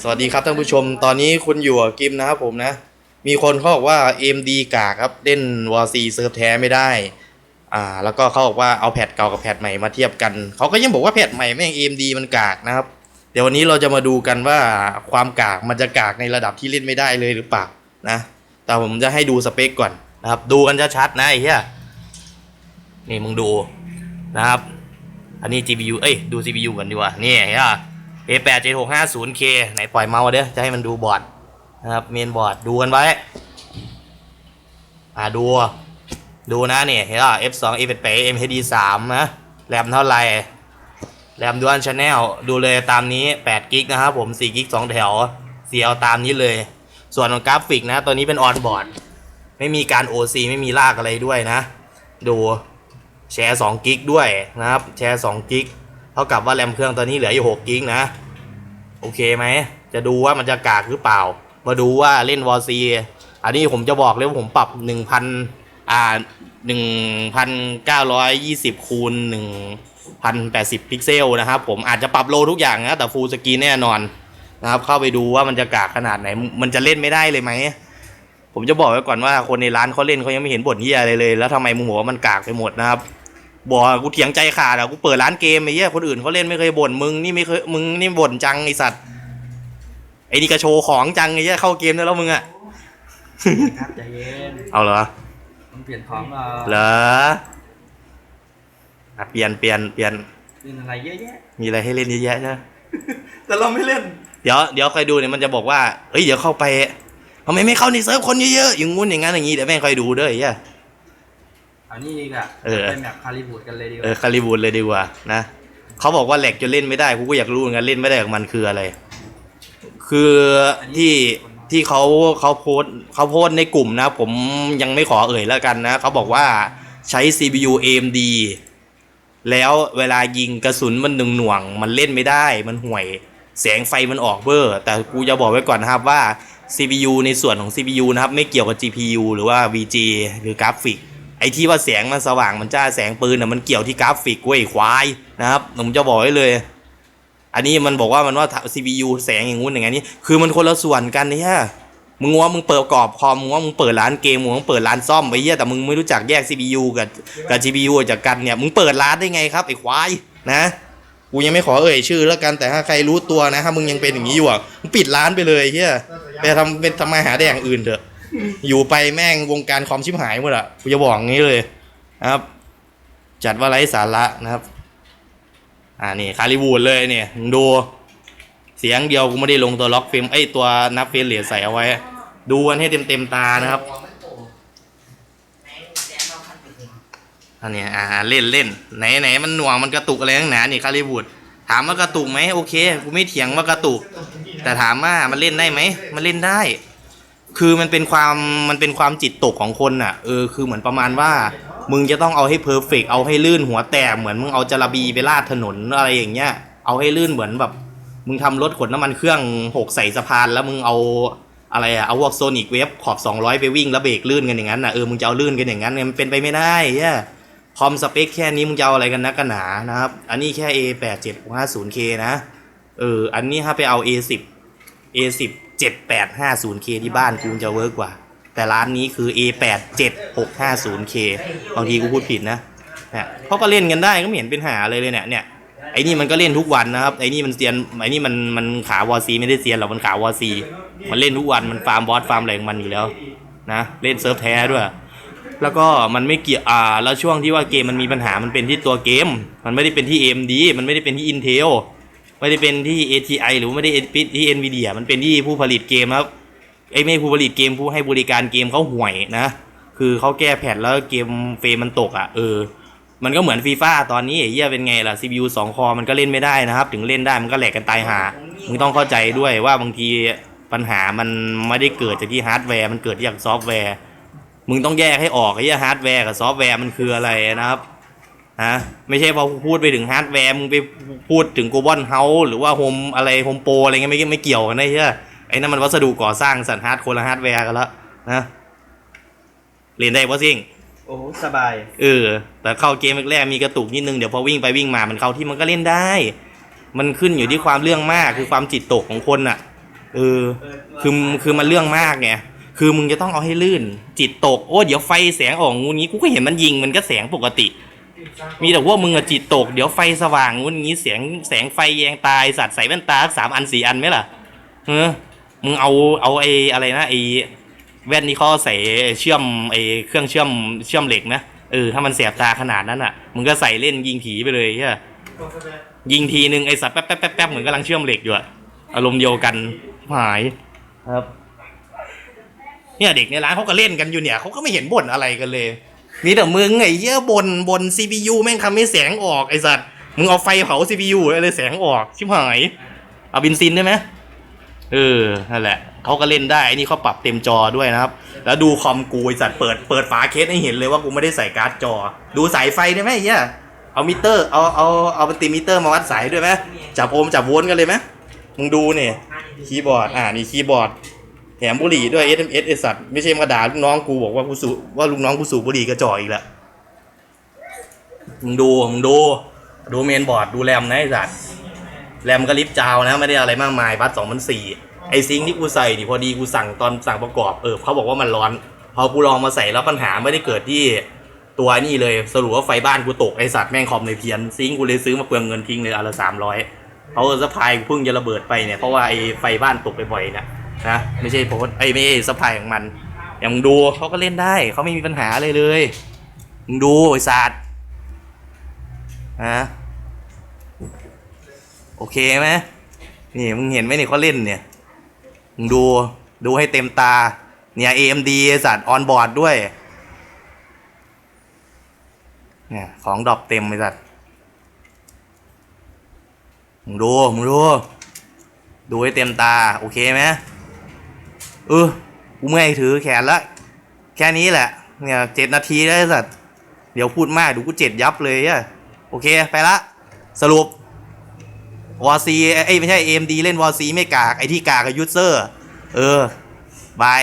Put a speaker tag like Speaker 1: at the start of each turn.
Speaker 1: สวัสดีครับท่านผู้ชม ตอนนี้คุณอยู่กับกิมนะครับผมนะ มีคนเขาบอกว่า AMD กากครับ เล่นวอซีเซิร์ฟแท้ไม่ได้ อ่า แล้วก็เขาบอกว่าเอาแพทเก่ากับแพทใหม่มาเทียบกัน เขาก็ยังบอกว่าแพทใหม่แม่ง AMD มันกากนะครับ เดี๋ยววันนี้เราจะมาดูกันว่าความกากมันจะกากในระดับที่เล่นไม่ได้เลยหรือเปล่านะ แต่ผมจะให้ดูสเปคก่อนนะครับ ดูกันชัดๆนะไอ้เหี้ย นี่มึงดูนะครับ อันนี้ GPU เอ้ย ดู CPU กันดีกว่า นี่เห็นป่ะ A8 7650K ไหนปล่อยเมาส์เด้อจะให้มันดูบอร์ดนะครับเมนบอร์ดดูกันไว้ อ่าดู ดูนะนี่เห็นป่ะ F2 A88 MHD3 นะแรมเท่าไหร่แรมดวลชาแนลดูเลยตามนี้8กิกนะครับผม4กิก2แถวเสียเอาตามนี้เลย ส่วนของกราฟิกนะ ตัวนี้เป็นออนบอร์ดไม่มีการ OC ไม่มีลากอะไรด้วยนะ ดูแชร์2กิกด้วยนะครับ แชร์2กิก เท่ากับว่าแรมเครื่องตอนนี้เหลืออยู่6กิกนะ โอเคไหม จะดูว่ามันจะกากหรือเปล่า มาดูว่าเล่นวอซีอันนี้ผมจะบอกเลยว่าผมปรับ1,000อ่า1,920คูณ1,080พิกเซลนะครับผมอาจจะปรับโลทุกอย่างนะ แต่ฟูลสกรีนแน่นอนนะครับ เข้าไปดูว่ามันจะกากขนาดไหน มันจะเล่นไม่ได้เลยไหมผมจะบอกไว้ก่อนว่าคนในร้านเขาเล่นเขายังไม่เห็นบ่นเหี้ยอะไรเลย แล้วทำไมมึงบอกว่ามันกากไปหมดนะครับ บอกกูเถียงใจขาดอะกูเปิดร้านเกมไอ้เหี้ยคนอื่นเขาเล่นไม่เคยบ่นมึงนี่ไม่เคยมึงนี่บ่นจังไอสัตว์ไอ้นี่กระโชว์ของจังไอ้เหี้ยเข้าเกมได้แล้วมึงอะ
Speaker 2: ครับใจเย็น
Speaker 1: เอาเหรอ
Speaker 2: มันเปลี่ยนของเหรอ
Speaker 1: เหรออะเปลี่ยนเปลี่ยนเปลี่ยน
Speaker 2: เล่นอะไรเยอะแยะ
Speaker 1: มีอะไรให้เล่นเยอะแยะใช่ไหม
Speaker 2: แต่เราไม่เล่น
Speaker 1: เดี๋ยวเดี๋ยวคอยดูเนี่ยมันจะบอกว่าเฮ้ยเดี๋ยวเข้าไปทำไมไม่เข้าในเซิร์ฟคนเยอะๆอย่างงู้นอย่างงั้นอย่างงี้เดี๋ยวแม่งคอยดูเด้อไอ้เหี้ย
Speaker 2: เอานี่ดีกว่า
Speaker 1: เออ
Speaker 2: เป็นแบบคาลิบูดกันเลยดีก
Speaker 1: เออ
Speaker 2: ว่า
Speaker 1: คาลิบูดเลยดีกว่านะเขาบอกว่าแหลกจนเล่นไม่ได้กูก็อยากรู้เหมือนกันเล่นไม่ได้กับมันคืออะไร คือที่ที่เขาเขาโพสต์เขาโพสต์ในกลุ่มนะ ผมยังไม่ขอเอ่ยแล้วกันนะเขาบอกว่าใช้ CPU AMD แล้วเวลายิงกระสุนมันหนึ่งหน่วงๆมันเล่นไม่ได้มันห่วย แสงไฟมันออกเบอร์ แต่กูจะบอกไว้ก่อนนะครับว่า CPU ในส่วนของ CPU นะครับ ไม่เกี่ยวกับ GPU หรือว่า VG หรือกราฟิก ไอ้ที่ว่าแสงมันสว่างมันจ้าแสงปืนน่ะมันเกี่ยวที่กราฟิกเว้ยควายนะครับผมจะบอกไว้เลย อันนี้มันบอกว่ามันว่า CPU แสงอย่างงู้นอย่างนี้คือมันคนละส่วนกันเนี่ยมึงว่ามึงเปิดกรอบคอมมึงว่ามึงเปิดร้านเกมมึงว่าเปิดร้านซ่อมไปเหี้ยแต่มึงไม่รู้จักแยก CPU กับกับ GPU จากกันเนี่ยมึงเปิดร้านได้ไงครับไอ้ควายนะกูยังไม่ขอเอ่ยชื่อแล้วกันแต่ถ้าใครรู้ตัวนะถ้ามึงยังเป็นอย่างนี้อยู่อะมึงปิดร้านไปเลยเฮียไปทำเป็นทำมาหาได้อย่างอื่นเถอะ อยู่ไปแม่งวงการคอมชิบหายหมดอะกูจะบอกงี้เลยนะครับ จัดว่าไร้สาระนะครับ อ่านี่คาริบูดเลยเนี่ยดูเสียงเดียวกูไม่ได้ลงตัวล็อกเฟรมไอตัวนับเฟรมเหรียญใส่เอาไว้ ดูกันให้เต็มเต็มตานะครับอันนี้อ่าเล่นเล่นไหนไหนมันหน่วงมันกระตุกอะไรนักหนานี่คาริบูดถามว่ากระตุกไหมโอเคกูไม่เถียงว่ากระตุก แต่ถามว่ามันเล่นได้ไหมมันเล่นได้ คือมันเป็นความมันเป็นความจิตตกของคนอะเออคือเหมือนประมาณว่า มึงจะต้องเอาให้เพอร์เฟกเอาให้ลื่นหัวแตกเหมือนมึงเอาจระบีไปลาดถนนอะไรอย่างเงี้ยเอาให้ลื่นเหมือนแบบ มึงทำรถขนน้ำมันเครื่องหกใส่สะพานแล้วมึงเอาอะไรอะเอาพวกโซนิกเวฟขอบ 200 ไปวิ่งแล้วเบรกลื่นกันอย่างนั้นนะเออมึงจะเอาลื่นกันอย่างนั้นมันเป็นไปไม่ได้เหี้ยคอมสเปคแค่นี้มึงจะเอาอะไรกันนักกันหนานะครับ อันนี้แค่ A8 750K นะ เออ อันนี้ถ้าไปเอา A10 A10 7850K ที่บ้านกูจะเวิร์กกว่า แต่ร้านนี้คือ A8 7650K บางทีกูพูดผิดนะเนี่ยเขาก็เล่นกันได้ก็ไม่เห็นเป็นหาอะไรเลยเนี่ยเนี่ยไอ้นี่มันก็เล่นทุกวันนะครับไอ้นี่มันเซียนไอ้นี่มันมันขาวอซีไม่ได้เซียนหรอกมันขาวอซีมันเล่นทุกวันมันฟาร์มบอสฟาร์มอะไรของมันอยู่แล้วนะเล่นเซิร์ฟแท้ด้วย แล้วก็มันไม่เกี่ยวอ่าแล้วช่วงที่ว่าเกมมันมีปัญหามันเป็นที่ตัวเกม มันไม่ได้เป็นที่ AMD มันไม่ได้เป็นที่ Intel ไม่ได้เป็นที่ ATI หรือไม่ได้เป็นที่ Nvidia มันเป็นที่ผู้ผลิตเกมครับไอ้ไม่ผู้ผลิตเกมผู้ให้บริการเกมเขาห่วยนะ คือเขาแก้แพทแล้วเกมเฟรมมันตกอะเออ มันก็เหมือนฟีฟ่าตอนนี้ไอ้เหี้ยเป็นไงล่ะ CPU 2 คอมันก็เล่นไม่ได้นะครับ ถึงเล่นได้มันก็แหลกกันตายหา มึงต้องเข้าใจด้วยว่าบางทีปัญหามันไม่ได้เกิดจากที่ฮาร์ดแวร์มันเกิดจากซอฟต์แวร์ มึงต้องแยกให้ออกไอ้เฮียฮาร์ดแวร์กับซอฟต์แวร์มันคืออะไรนะครับ ฮะไม่ใช่พอพูดไปถึงฮาร์ดแวร์มึงไปพูดถึงโกลบอลเฮาหรือว่าโฮมอะไรโฮมโปรอะไรเงี้ยไม่ไม่เกี่ยวกันนะไอ้เหี้ยไอ้นั่นมันวัสดุก่อสร้างสันฮาร์ดคนละฮาร์ดแวร์กันแล้วนะเรียนได้ปะซิ่ง
Speaker 2: โอ้โหสบาย
Speaker 1: เออแต่เข้าเกมแรกๆมีกระตุกนิดนึงเดี๋ยวพอวิ่งไปวิ่งมามันเข้าที่มันก็เล่นได้ มันขึ้นอยู่ที่ความเรื่องมากคือความจิตตกของคนน่ะเออคือคือมันเรื่องมากไงคือมึงจะต้องเอาให้ลื่น จิตตกโอ้เดี๋ยวไฟแสงออกงูนี้กูก็เห็นมันยิงมันก็แสงปกติ มีแต่ว่ามึงอะจิตตก เดี๋ยวไฟสว่างงูนี้เสียงแสงไฟแยงตายสัตว์ใส่แว่นตาสักสามอันสี่อันไหมล่ะเออมึงเอาเอาไอ้อะไรนะไอ้แว่นนี้เขาใส่เชื่อมไอ้เครื่องเชื่อมเชื่อมเหล็กนะเออถ้ามันแสบตาขนาดนั้นอะมึงก็ใส่เล่นยิงผีไปเลยใช่ปะยิงทีนึงไอ้สัตว์แป๊บแป๊บแป๊บแป๊บเหมือนกำลังเชื่อมเหล็กอยู่อะอารมณ์เดียวกันหายครับ เนี่ยเด็กในร้านเขาก็เล่นกันอยู่เนี่ยเขาก็ไม่เห็นบ่นอะไรกันเลย มีแต่มึงไอ้เหี้ยบนบน CPU แม่งทำให้แสงออกไอ้สัตว์มึงเอาไฟเผา CPU เลยแสงออก ชิบหาย เอาบินซินได้ไหมเออนั่นแหละเขาก็เล่นได้ไอ้นี่เขาปรับเต็มจอด้วยนะครับ แล้วดูคอมกูไอ้สัตว์เปิดเปิดฝาเคสให้เห็นเลยว่ากูไม่ได้ใส่การ์ดจอ ดูสายไฟได้ไหมไอ้เหี้ยเอามิเตอร์เอาเอาเอาเป็นติมิเตอร์มาวัดสายด้วยไหมจับโอห์มจับโวลต์กันเลยไหมมึงดูเนี่ยคีย์บอร์ดอ่านี่คีย์บอร์ด แถมบุหรี่ด้วย SMS ไอสัตว์ไม่ใช่มาด่าลูกน้องกูบอกว่ากูสูว่าลูกน้องกูสูบบุหรี่กระจอกอีกแล้วมึงดูมึงดู ดูเมนบอร์ดดูแรมนะไอสัตว์แรมก็ลิฟจาวนะไม่ได้อะไรมากมายบัตสองพันสี่ไอซิงที่กูใส่นี่พอดีกูสั่งตอนสั่งประกอบเออเขาบอกว่ามันร้อน พอกูลองมาใส่แล้วปัญหาไม่ได้เกิดที่ตัวนี่เลยสรุปว่าไฟบ้านกูตกไอสัตว์แม่งคอมเลยเพี้ยนซิงกูเลยซื้อมาเปลืองเงินทิ้งเลยอันละสามร้อยเขาสะพายเพิ่งจะระเบิดไปเนี่ยเพราะว่าไอไฟบ้านตกไปบ่อยเนี่ย นะไม่ใช่โพสไอ้ไม่ใช่สปายของมัน อย่างมึงดูเขาก็เล่นได้เขาไม่มีปัญหาเลยเลยมึงดูไอ้ศาสตร์ฮะโอเคไหมนี่มึงเห็นไหมนี่เขาเล่นเนี่ยมึงดูดูให้เต็มตา เนี่ย AMD ไอ้สัตว์ออนบอร์ดด้วยเนี่ยของดรอปเต็มไอ้สัตว์มึงดูมึงดู ดูให้เต็มตา โอเคไหม เออกูเมื่อยถือแขนละแค่นี้แหละ เนี่ยเจ็ดนาทีได้สัตว์เดี๋ยวพูดมากดูกูเจ็ดยับเลยอะโอเคไปละ สรุปวอซีเอ้ยไม่ใช่เอ็มดีเล่นวอซีไม่กาก ไอที่กากกับยูเซอร์ เออบาย